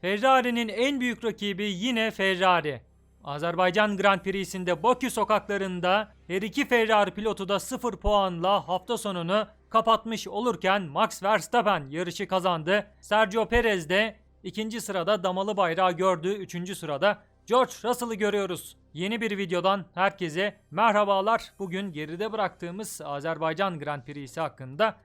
Ferrari'nin en büyük rakibi yine Ferrari. Azerbaycan Grand Prix'sinde Bakü sokaklarında her iki Ferrari pilotu da 0 puanla hafta sonunu kapatmış olurken Max Verstappen yarışı kazandı. Sergio Perez de ikinci sırada damalı bayrağı gördü. Üçüncü sırada George Russell'ı görüyoruz. Yeni bir videodan herkese merhabalar. Bugün geride bıraktığımız Azerbaycan Grand Prix'si hakkında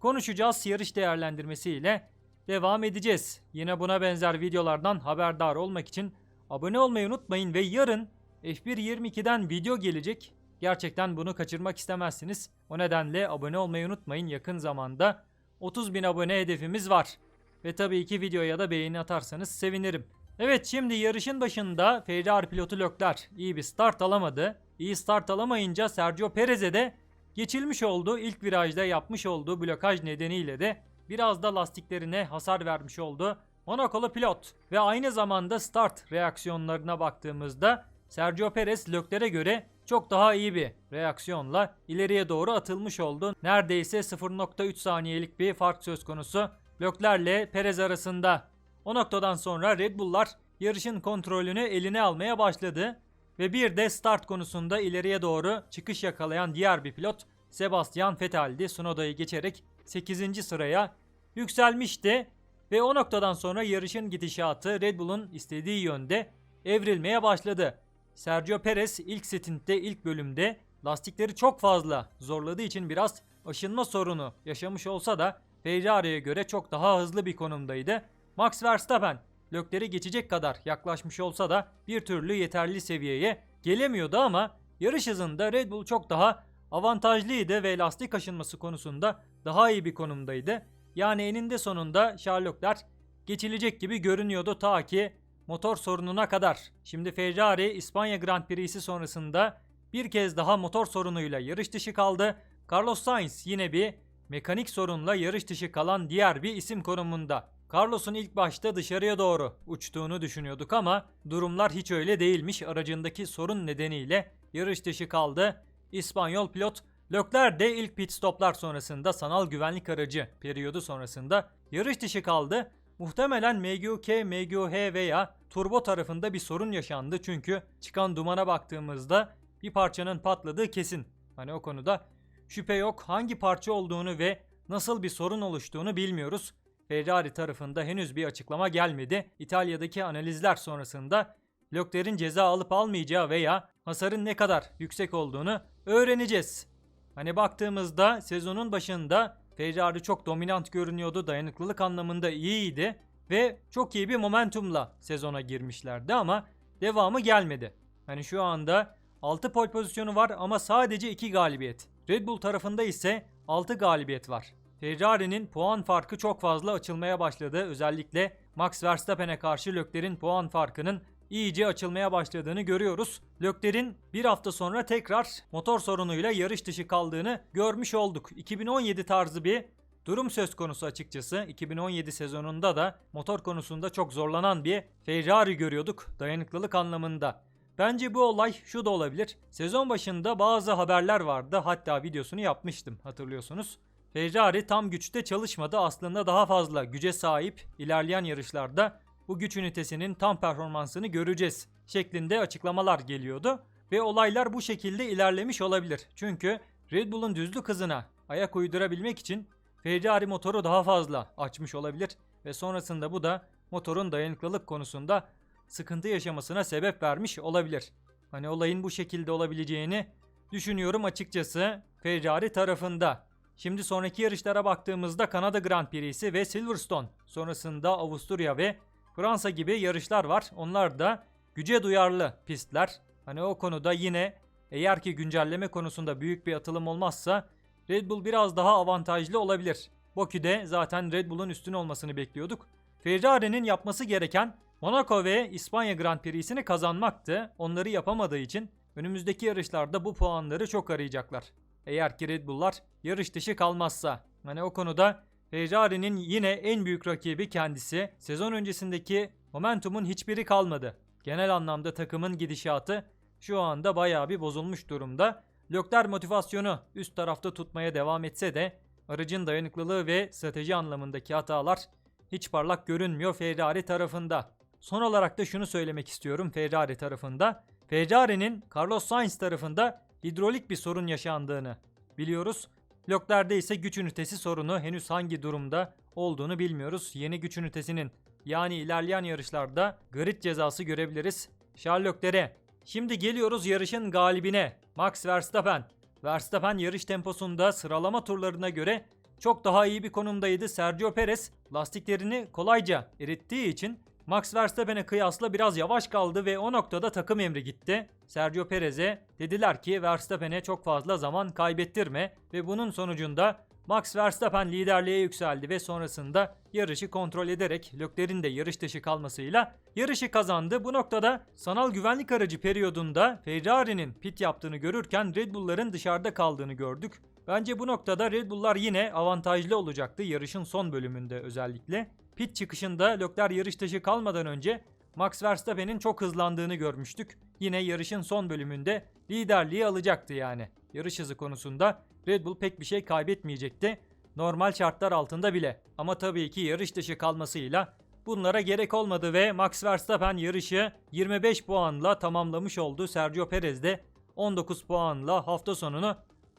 konuşacağız. Yarış değerlendirmesiyle devam edeceğiz. Yine buna benzer videolardan haberdar olmak için abone olmayı unutmayın ve yarın F1.22'den video gelecek. Gerçekten bunu kaçırmak istemezsiniz. O nedenle abone olmayı unutmayın. Yakın zamanda 30 bin abone hedefimiz var. Ve tabii ki videoya da beğeni atarsanız sevinirim. Evet şimdi yarışın başında Ferrari pilotu Leclerc iyi bir start alamadı. İyi start alamayınca Sergio Perez'e de geçilmiş oldu. İlk virajda yapmış olduğu blokaj nedeniyle de biraz da lastiklerine hasar vermiş oldu. Monakolu pilot ve aynı zamanda start reaksiyonlarına baktığımızda Sergio Perez Leclerc'e göre çok daha iyi bir reaksiyonla ileriye doğru atılmış oldu. Neredeyse 0.3 saniyelik bir fark söz konusu Leclerc'le Perez arasında. O noktadan sonra Red Bull'lar yarışın kontrolünü eline almaya başladı ve bir de start konusunda ileriye doğru çıkış yakalayan diğer bir pilot Sebastian Vettel'di. Sunoda'yı geçerek 8. sıraya yükselmişti ve o noktadan sonra yarışın gidişatı Red Bull'un istediği yönde evrilmeye başladı. Sergio Perez ilk stint'te ilk bölümde lastikleri çok fazla zorladığı için biraz aşınma sorunu yaşamış olsa da Ferrari'ye göre çok daha hızlı bir konumdaydı. Max Verstappen Lökleri geçecek kadar yaklaşmış olsa da bir türlü yeterli seviyeye gelemiyordu ama yarış hızında Red Bull çok daha avantajlıydı ve lastik aşınması konusunda daha iyi bir konumdaydı. Yani eninde sonunda Leclerc geçilecek gibi görünüyordu ta ki motor sorununa kadar. Şimdi Ferrari İspanya Grand Prix'si sonrasında bir kez daha motor sorunuyla yarış dışı kaldı. Carlos Sainz yine bir mekanik sorunla yarış dışı kalan diğer bir isim konumunda. Carlos'un ilk başta dışarıya doğru uçtuğunu düşünüyorduk ama durumlar hiç öyle değilmiş. Aracındaki sorun nedeniyle yarış dışı kaldı. İspanyol pilot Leclerc de ilk pit stoplar sonrasında sanal güvenlik aracı periyodu sonrasında yarış dışı kaldı. Muhtemelen MGUK, MGUH veya turbo tarafında bir sorun yaşandı çünkü çıkan dumana baktığımızda bir parçanın patladığı kesin. Hani o konuda şüphe yok. Hangi parça olduğunu ve nasıl bir sorun oluştuğunu bilmiyoruz. Ferrari tarafında henüz bir açıklama gelmedi. İtalya'daki analizler sonrasında Leclerc'in ceza alıp almayacağı veya hasarın ne kadar yüksek olduğunu öğreneceğiz. Hani baktığımızda sezonun başında Ferrari çok dominant görünüyordu. Dayanıklılık anlamında iyiydi ve çok iyi bir momentumla sezona girmişlerdi ama devamı gelmedi. Hani şu anda 6 pole pozisyonu var ama sadece 2 galibiyet. Red Bull tarafında ise 6 galibiyet var. Ferrari'nin puan farkı çok fazla açılmaya başladı. Özellikle Max Verstappen'e karşı Leclerc'in puan farkının iyice açılmaya başladığını görüyoruz. Leclerc'in bir hafta sonra tekrar motor sorunuyla yarış dışı kaldığını görmüş olduk. 2017 tarzı bir durum söz konusu açıkçası. 2017 sezonunda da motor konusunda çok zorlanan bir Ferrari görüyorduk dayanıklılık anlamında. Bence bu olay şu da olabilir. Sezon başında bazı haberler vardı. Hatta videosunu yapmıştım hatırlıyorsunuz. Ferrari tam güçte çalışmadı. Aslında daha fazla güce sahip ilerleyen yarışlarda bu güç ünitesinin tam performansını göreceğiz şeklinde açıklamalar geliyordu. Ve olaylar bu şekilde ilerlemiş olabilir. Çünkü Red Bull'un düzlük hızına ayak uydurabilmek için Ferrari motoru daha fazla açmış olabilir. Ve sonrasında bu da motorun dayanıklılık konusunda sıkıntı yaşamasına sebep vermiş olabilir. Hani olayın bu şekilde olabileceğini düşünüyorum açıkçası Ferrari tarafında. Şimdi sonraki yarışlara baktığımızda Kanada Grand Prix'si ve Silverstone. Sonrasında Avusturya ve Fransa gibi yarışlar var. Onlar da güce duyarlı pistler. Hani o konuda yine eğer ki güncelleme konusunda büyük bir atılım olmazsa Red Bull biraz daha avantajlı olabilir. Bakü'de zaten Red Bull'un üstün olmasını bekliyorduk. Ferrari'nin yapması gereken Monaco ve İspanya Grand Prix'sini kazanmaktı. Onları yapamadığı için önümüzdeki yarışlarda bu puanları çok arayacaklar. Eğer ki Red Bull'lar yarış dışı kalmazsa. Hani o konuda Ferrari'nin yine en büyük rakibi kendisi. Sezon öncesindeki momentumun hiçbiri kalmadı. Genel anlamda takımın gidişatı şu anda bayağı bir bozulmuş durumda. Leclerc motivasyonu üst tarafta tutmaya devam etse de aracın dayanıklılığı ve strateji anlamındaki hatalar hiç parlak görünmüyor Ferrari tarafında. Son olarak da şunu söylemek istiyorum Ferrari tarafında. Ferrari'nin Carlos Sainz tarafında hidrolik bir sorun yaşandığını biliyoruz. Leclerc'de ise güç ünitesi sorunu henüz hangi durumda olduğunu bilmiyoruz. Yeni güç ünitesinin yani ilerleyen yarışlarda grid cezası görebiliriz. Leclerc'e. Şimdi geliyoruz yarışın galibine. Max Verstappen. Verstappen yarış temposunda sıralama turlarına göre çok daha iyi bir konumdaydı. Sergio Perez lastiklerini kolayca erittiği için Max Verstappen'e kıyasla biraz yavaş kaldı ve o noktada takım emri gitti. Sergio Perez'e dediler ki Verstappen'e çok fazla zaman kaybettirme ve bunun sonucunda Max Verstappen liderliğe yükseldi ve sonrasında yarışı kontrol ederek Leclerc'in de yarış dışı kalmasıyla yarışı kazandı. Bu noktada sanal güvenlik aracı periyodunda Ferrari'nin pit yaptığını görürken Red Bull'ların dışarıda kaldığını gördük. Bence bu noktada Red Bull'lar yine avantajlı olacaktı yarışın son bölümünde özellikle. Pit çıkışında Leclerc yarış dışı kalmadan önce Max Verstappen'in çok hızlandığını görmüştük. Yine yarışın son bölümünde liderliği alacaktı yani. Yarış hızı konusunda Red Bull pek bir şey kaybetmeyecekti. Normal şartlar altında bile. Ama tabii ki yarış dışı kalmasıyla bunlara gerek olmadı ve Max Verstappen yarışı 25 puanla tamamlamış oldu. Sergio Perez de 19 puanla hafta sonunu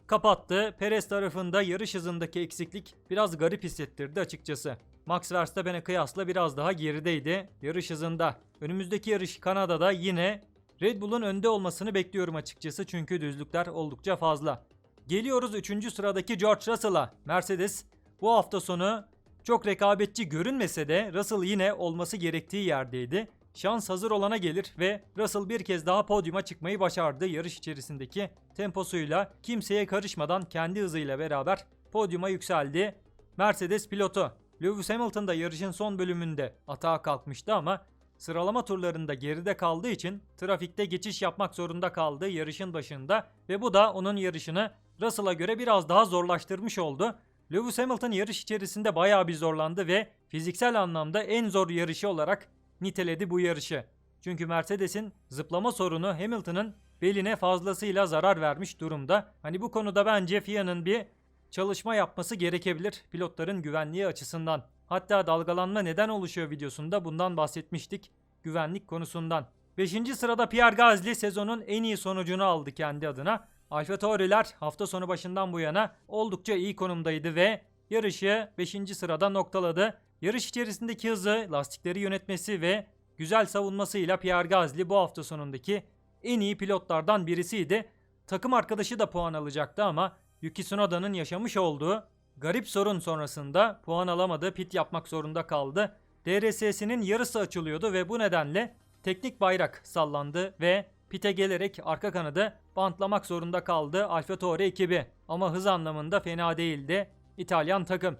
kapattı. Perez tarafında yarış hızındaki eksiklik biraz garip hissettirdi açıkçası. Max Verstappen'e kıyasla biraz daha gerideydi yarış hızında. Önümüzdeki yarış Kanada'da yine Red Bull'un önde olmasını bekliyorum açıkçası çünkü düzlükler oldukça fazla. Geliyoruz 3. sıradaki George Russell'a. Mercedes bu hafta sonu çok rekabetçi görünmese de Russell yine olması gerektiği yerdeydi. Şans hazır olana gelir ve Russell bir kez daha podyuma çıkmayı başardı yarış içerisindeki temposuyla kimseye karışmadan kendi hızıyla beraber podyuma yükseldi. Mercedes pilotu Lewis Hamilton da yarışın son bölümünde atağa kalkmıştı ama sıralama turlarında geride kaldığı için trafikte geçiş yapmak zorunda kaldı yarışın başında ve bu da onun yarışını Russell'a göre biraz daha zorlaştırmış oldu. Lewis Hamilton yarış içerisinde bayağı bir zorlandı ve fiziksel anlamda en zor yarışı olarak niteledi bu yarışı. Çünkü Mercedes'in zıplama sorunu Hamilton'ın beline fazlasıyla zarar vermiş durumda. Hani bu konuda bence FIA'nın bir çalışma yapması gerekebilir pilotların güvenliği açısından. Hatta dalgalanma neden oluşuyor videosunda bundan bahsetmiştik güvenlik konusundan. 5. sırada Pierre Gasly sezonun en iyi sonucunu aldı kendi adına. Alfa Tauri'ler hafta sonu başından bu yana oldukça iyi konumdaydı ve yarışı 5. sırada noktaladı. Yarış içerisindeki hızı, lastikleri yönetmesi ve güzel savunmasıyla Pierre Gasly bu hafta sonundaki en iyi pilotlardan birisiydi. Takım arkadaşı da puan alacaktı ama Yuki Tsunoda'nın yaşamış olduğu garip sorun sonrasında puan alamadı, pit yapmak zorunda kaldı. DRS'sinin yarısı açılıyordu ve bu nedenle teknik bayrak sallandı ve pite gelerek arka kanadı bantlamak zorunda kaldı Alfa Tauri ekibi. Ama hız anlamında fena değildi İtalyan takım.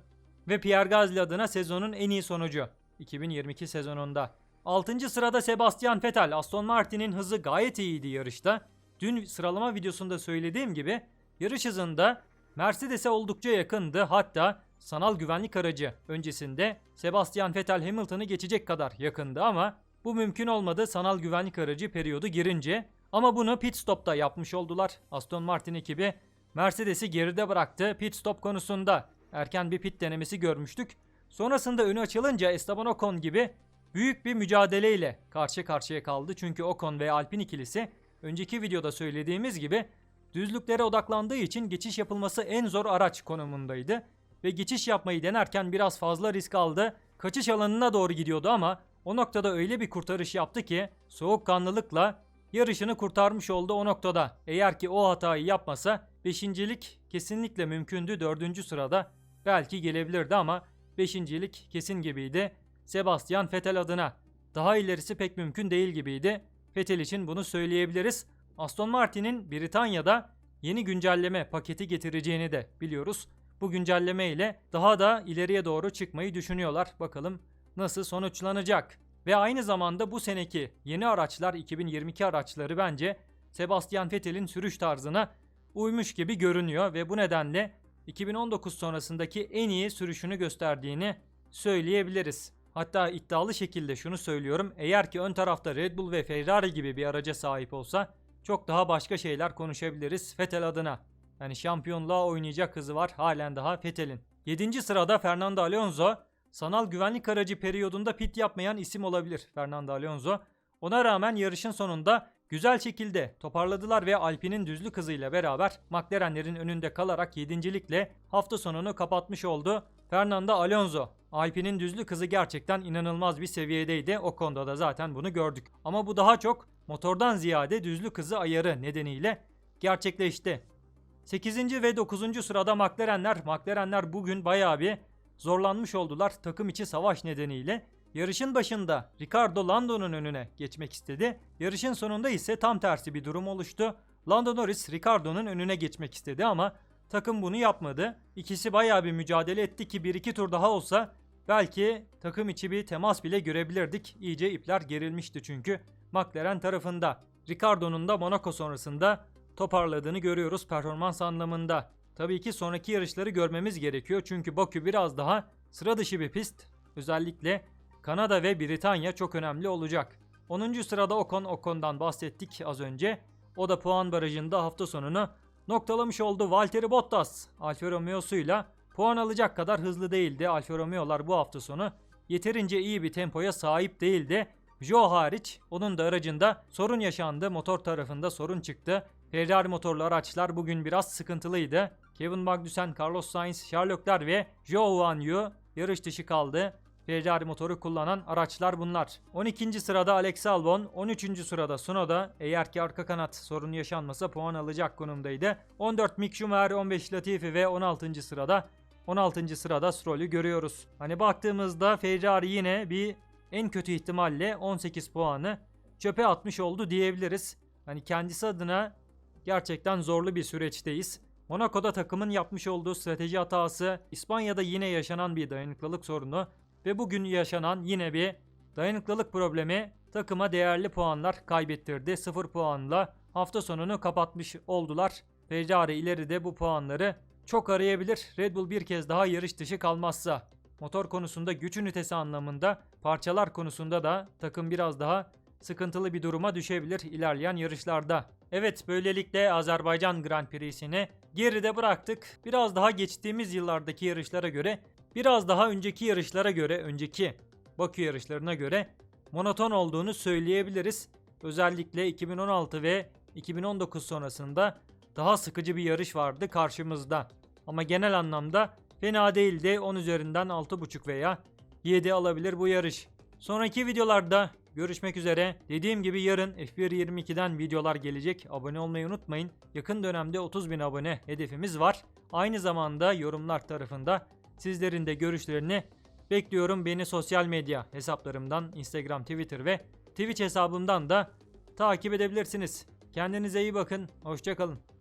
Ve Pierre Gasly adına sezonun en iyi sonucu 2022 sezonunda. 6. sırada Sebastian Vettel. Aston Martin'in hızı gayet iyiydi yarışta. Dün sıralama videosunda söylediğim gibi yarış hızında Mercedes'e oldukça yakındı. Hatta sanal güvenlik aracı öncesinde Sebastian Vettel Hamilton'ı geçecek kadar yakındı ama bu mümkün olmadı sanal güvenlik aracı periyodu girince. Ama bunu pit stop'ta yapmış oldular. Aston Martin ekibi Mercedes'i geride bıraktı pit stop konusunda. Erken bir pit denemesi görmüştük. Sonrasında önü açılınca Esteban Ocon gibi büyük bir mücadeleyle karşı karşıya kaldı. Çünkü Ocon ve Alpine ikilisi önceki videoda söylediğimiz gibi düzlüklere odaklandığı için geçiş yapılması en zor araç konumundaydı. Ve geçiş yapmayı denerken biraz fazla risk aldı. Kaçış alanına doğru gidiyordu ama o noktada öyle bir kurtarış yaptı ki soğukkanlılıkla yarışını kurtarmış oldu o noktada. Eğer ki o hatayı yapmasa beşincilik kesinlikle mümkündü. Dördüncü sırada belki gelebilirdi ama beşincilik kesin gibiydi. Sebastian Vettel adına. Daha ilerisi pek mümkün değil gibiydi. Vettel için bunu söyleyebiliriz. Aston Martin'in Britanya'da yeni güncelleme paketi getireceğini de biliyoruz. Bu güncelleme ile daha da ileriye doğru çıkmayı düşünüyorlar. Bakalım nasıl sonuçlanacak. Ve aynı zamanda bu seneki yeni araçlar 2022 araçları bence Sebastian Vettel'in sürüş tarzına uymuş gibi görünüyor ve bu nedenle 2019 sonrasındaki en iyi sürüşünü gösterdiğini söyleyebiliriz. Hatta iddialı şekilde şunu söylüyorum. Eğer ki ön tarafta Red Bull ve Ferrari gibi bir araca sahip olsa çok daha başka şeyler konuşabiliriz Vettel adına. Yani şampiyonluğa oynayacak hızı var halen daha Vettel'in. 7. sırada Fernando Alonso sanal güvenlik aracı periyodunda pit yapmayan isim olabilir Fernando Alonso. Ona rağmen yarışın sonunda güzel şekilde toparladılar ve Alpine'in düzlü hızıyla beraber McLaren'lerin önünde kalarak 7. hafta sonunu kapatmış oldu. Fernando Alonso. Alpine'in düzlü hızı gerçekten inanılmaz bir seviyedeydi. O konuda da zaten bunu gördük. Ama bu daha çok motordan ziyade düzlü hızı ayarı nedeniyle gerçekleşti. 8. ve 9. sırada McLaren'ler. McLaren'ler bugün bayağı bir zorlanmış oldular takım içi savaş nedeniyle. Yarışın başında Ricardo Lando'nun önüne geçmek istedi. Yarışın sonunda ise tam tersi bir durum oluştu. Lando Norris Ricardo'nun önüne geçmek istedi ama takım bunu yapmadı. İkisi bayağı bir mücadele etti ki bir iki tur daha olsa belki takım içi bir temas bile görebilirdik. İyice ipler gerilmişti çünkü McLaren tarafında. Ricardo'nun da Monaco sonrasında toparladığını görüyoruz performans anlamında. Tabii ki sonraki yarışları görmemiz gerekiyor çünkü Bakü biraz daha sıra dışı bir pist. Özellikle Kanada ve Britanya çok önemli olacak. 10. sırada Ocon, Ocon'dan bahsettik az önce. O da puan barajında hafta sonunu noktalamış oldu. Valtteri Bottas Alfa Romeo'suyla puan alacak kadar hızlı değildi. Alfa Romeo'lar bu hafta sonu yeterince iyi bir tempoya sahip değildi. Joe hariç onun da aracında sorun yaşandı. Motor tarafında sorun çıktı. Ferrari motorlu araçlar bugün biraz sıkıntılıydı. Kevin Magnussen, Carlos Sainz, Leclerc ve Zhou Guanyu yarış dışı kaldı. Ferrari motoru kullanan araçlar bunlar. 12. sırada Alex Albon, 13. sırada Tsunoda eğer ki arka kanat sorunu yaşanmasa puan alacak konumdaydı. 14 Mick Schumacher, 15 Latifi ve 16. sırada 16. sırada Stroll'ü görüyoruz. Hani baktığımızda Ferrari yine bir en kötü ihtimalle 18 puanı çöpe atmış oldu diyebiliriz. Hani kendisi adına gerçekten zorlu bir süreçteyiz. Monaco'da takımın yapmış olduğu strateji hatası, İspanya'da yine yaşanan bir dayanıklılık sorunu ve bugün yaşanan yine bir dayanıklılık problemi takıma değerli puanlar kaybettirdi. 0 puanla hafta sonunu kapatmış oldular. Ferrari ileride bu puanları çok arayabilir. Red Bull bir kez daha yarış dışı kalmazsa. Motor konusunda güç ünitesi anlamında, parçalar konusunda da takım biraz daha sıkıntılı bir duruma düşebilir ilerleyen yarışlarda. Evet böylelikle Azerbaycan Grand Prix'sini geride bıraktık. Biraz daha geçtiğimiz yıllardaki yarışlara göre, biraz daha önceki yarışlara göre, önceki Bakü yarışlarına göre monoton olduğunu söyleyebiliriz. Özellikle 2016 ve 2019 sonrasında daha sıkıcı bir yarış vardı karşımızda. Ama genel anlamda fena değildi. 10 üzerinden 6.5 veya 7 alabilir bu yarış. Sonraki videolarda görüşmek üzere. Dediğim gibi yarın F1.22'den videolar gelecek. Abone olmayı unutmayın. Yakın dönemde 30.000 abone hedefimiz var. Aynı zamanda yorumlar tarafında sizlerin de görüşlerini bekliyorum. Beni sosyal medya hesaplarımdan Instagram, Twitter ve Twitch hesabımdan da takip edebilirsiniz. Kendinize iyi bakın. Hoşçakalın.